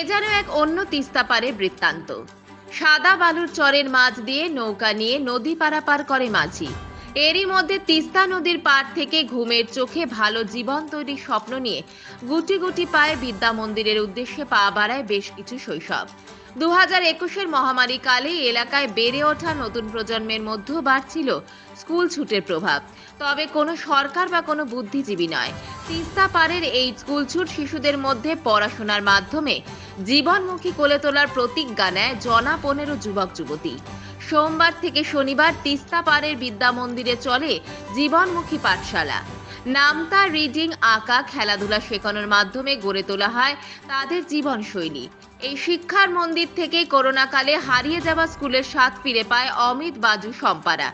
এ যেন এক অন্য তিস্তা পারে বৃত্তান্ত। সাদা বালুর চরের মাঝ দিয়ে নৌকা নিয়ে নদী পারাপার করে মাঝি। এরই মধ্যে তিস্তা নদীর পার থেকে ঘুমের চোখে ভালো জীবন তৈরির স্বপ্ন নিয়ে গুটি গুটি পায়ে বিদ্যা মন্দিরের উদ্দেশ্যে পা বাড়ায় বেশ কিছু শৈশব। দু হাজার একুশের মহামারী কালে এলাকায় বেড়ে ওঠা নতুন প্রজন্মের মধ্যেও বাড়ছিল স্কুল ছুটের প্রভাব। তবে কোনো সরকার বা কোনো বুদ্ধিজীবী নয়। তিস্তা পাড়ের এই স্কুল ছুট শিশুদের মধ্যে পড়াশোনার মাধ্যমে জীবনমুখী কোলে তোলার প্রতিজ্ঞা নেয় জনা পনেরো যুবক যুবতী। সোমবার থেকে শনিবার তিস্তা পাড়ের বিদ্যা মন্দিরে চলে জীবনমুখী পাঠশালা। নামতা রিডিং আঁকা, খেলাধুলা শেখানোর মাধ্যমে গড়ে তোলা হয় তাদের জীবনশৈলী। এই শিক্ষার মন্দির থেকে করোনাকালে হারিয়ে যাওয়া স্কুলের স্বাদ ফিরে পায় অমিত বাজু সম্পারা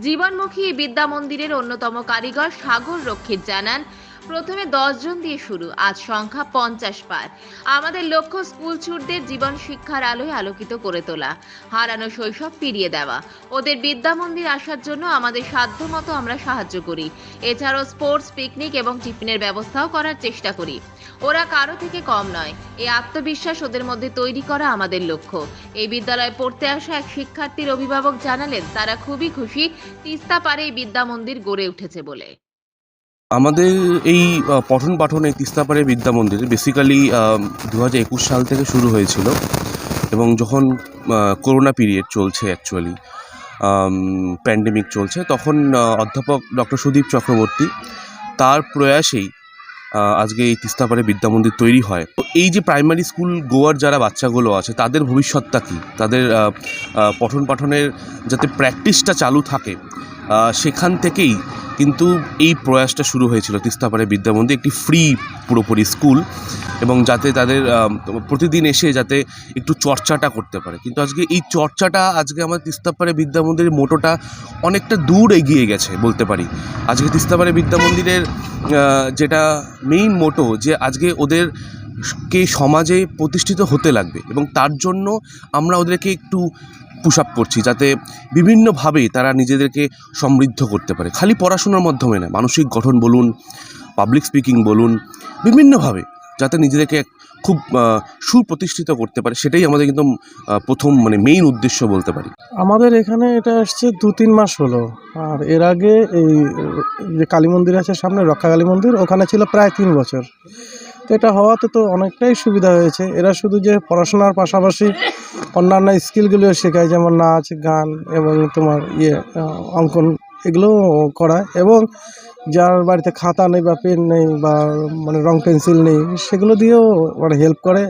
জীবনমুখী বিদ্যা মন্দিরের অন্যতম কারিগর সাগর রক্ষিত জানান প্রথমে জন দিয়ে শুরু, আজ সংখ্যা পঞ্চাশ পার। আমাদের লক্ষ্য স্কুল ছুটদের জীবন শিক্ষার আলোয় আলোকিত করে তোলা, হারানো শৈশব ফিরিয়ে দেওয়া। ওদের বিদ্যা মন্দির আসার জন্য আমাদের সাধ্যমতো আমরা সাহায্য করি। এছাড়াও স্পোর্টস, পিকনিক এবং টিফিনের ব্যবস্থাও করার চেষ্টা করি। ওরা কারও থেকে কম নয়, এই আত্মবিশ্বাস ওদের মধ্যে তৈরি করা আমাদের লক্ষ্য। এই বিদ্যালয়ে পড়তে আসা এক শিক্ষার্থীর অভিভাবক জানালেন, তারা খুবই খুশি, তিস্তা পারে এই বিদ্যা মন্দির গড়ে উঠেছে বলে। আমাদের এই পঠন পাঠন এই তিস্তাপাড়ে বিদ্যা মন্দির বেসিক্যালি দু হাজার একুশ সাল থেকে শুরু হয়েছিল এবং যখন করোনা পিরিয়ড চলছে অ্যাকচুয়ালি প্যান্ডেমিক চলছে, তখন অধ্যাপক ডক্টর সুদীপ চক্রবর্তী তার প্রয়াসেই আজকে এই তিস্তাপাড়ে বিদ্যা মন্দির তৈরি হয়। এই যে প্রাইমারি স্কুল গোয়ার যারা বাচ্চাগুলো আছে, তাদের ভবিষ্যৎটা কী? তাদের পঠন পাঠনের যাতে প্র্যাকটিসটা চালু থাকে সেখান থেকেই কিন্তু এই প্রয়াসটা শুরু হয়েছিল। তিস্তাপাড়ে বিদ্যা মন্দির একটি ফ্রি পুরোপুরি স্কুল এবং যাতে তাদের প্রতিদিন এসে যাতে একটু চর্চাটা করতে পারে। কিন্তু আজকে এই চর্চাটা আজকে আমার তিস্তাপাড়ে বিদ্যামন্দিরের মোটোটা অনেকটা দূর এগিয়ে গেছে বলতে পারি। আজকে তিস্তাপাড়ে বিদ্যামন্দিরের যেটা মেইন মোটো যে আজকে ওদের কে সমাজে প্রতিষ্ঠিত হতে লাগবে এবং তার জন্য আমরা ওদেরকে একটু পুশ আপ করছি যাতে বিভিন্নভাবে তারা নিজেদেরকে সমৃদ্ধ করতে পারে। খালি পড়াশোনার মাধ্যমে না মানসিক গঠন বলুন পাবলিক স্পিকিং বলুন, বিভিন্নভাবে যাতে নিজেদেরকে খুব সুপ্রতিষ্ঠিত করতে পারে, সেটাই আমাদের কিন্তু প্রথম মানে মেইন উদ্দেশ্য বলতে পারি। আমাদের এখানে এটা আসছে দু তিন মাস হলো। আর এর আগে এই যে কালী মন্দির আছে সামনে, রক্ষা কালী মন্দির, ওখানে ছিল প্রায় তিন বছর। তো এটা হওয়াতে তো অনেকটাই সুবিধা হয়েছে। এরা শুধু যে পড়াশোনার পাশাপাশি অন্যান্য স্কিলগুলিও শেখায়, যেমন নাচ, গান এবং তোমার ইয়ে অঙ্কন এগুলো করায় এবং যার বাড়িতে খাতা নেই বা পেন নেই বা মানে রং পেন্সিল নেই, সেগুলো দিয়েও মানে হেল্প করে।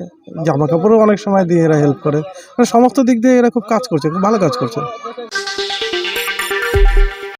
জামা কাপড়ও অনেক সময় দিয়ে এরা হেল্প করে। মানে সমস্ত দিক দিয়ে এরা খুব কাজ করছে, খুব ভালো কাজ করছে।